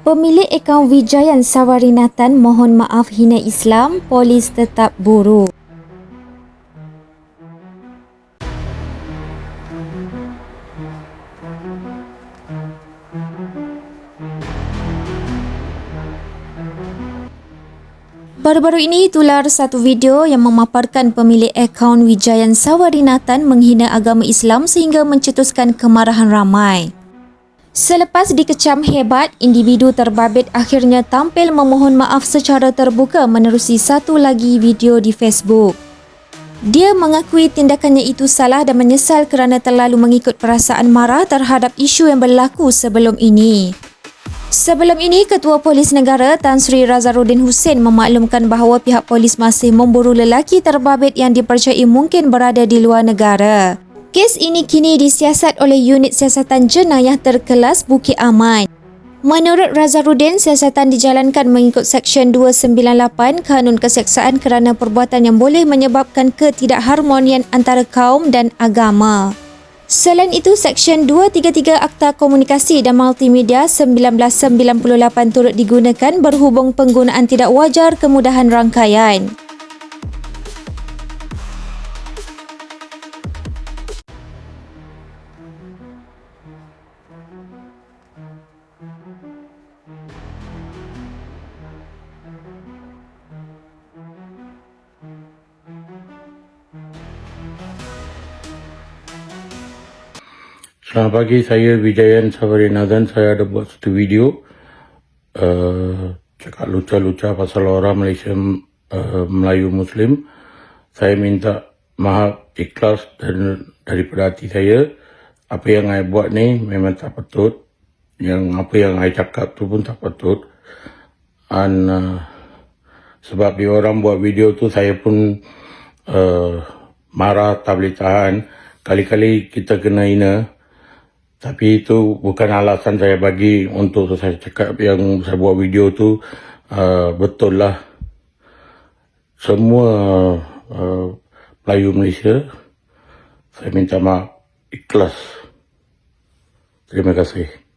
Pemilik akaun Wijayan Sawarinatan mohon maaf hina Islam, polis tetap buru. Baru-baru ini tular satu video yang memaparkan pemilik akaun Wijayan Sawarinatan menghina agama Islam sehingga mencetuskan kemarahan ramai. Selepas dikecam hebat, individu terbabit akhirnya tampil memohon maaf secara terbuka menerusi satu lagi video di Facebook. Dia mengakui tindakannya itu salah dan menyesal kerana terlalu mengikut perasaan marah terhadap isu yang berlaku sebelum ini. Sebelum ini, Ketua Polis Negara Tan Sri Razarudin Hussein memaklumkan bahawa pihak polis masih memburu lelaki terbabit yang dipercayai mungkin berada di luar negara. Kes ini kini disiasat oleh Unit Siasatan Jenayah Terkelas Bukit Aman. Menurut Razarudin, siasatan dijalankan mengikut Seksyen 298 Kanun Keseksaan kerana perbuatan yang boleh menyebabkan ketidakharmonian antara kaum dan agama. Selain itu, Seksyen 233 Akta Komunikasi dan Multimedia 1998 turut digunakan berhubung penggunaan tidak wajar kemudahan rangkaian. Selamat pagi, saya Wijayan Sawarinathan. Saya ada buat satu video uh, cakap luca-luca pasal orang Malaysia uh, Melayu Muslim. Saya minta maaf ikhlas dan daripada hati saya. Apa yang saya buat ni memang tak patut. Yang apa yang saya cakap tu pun tak patut. Dan uh, sebab dia orang buat video tu saya pun uh, marah tak boleh tahan. Kali-kali kita kena hina. Tapi itu bukan alasan saya bagi untuk saya cakap yang saya buat video tu uh, betul lah. Semua uh, Melayu Malaysia, saya minta maaf ikhlas. Terima kasih.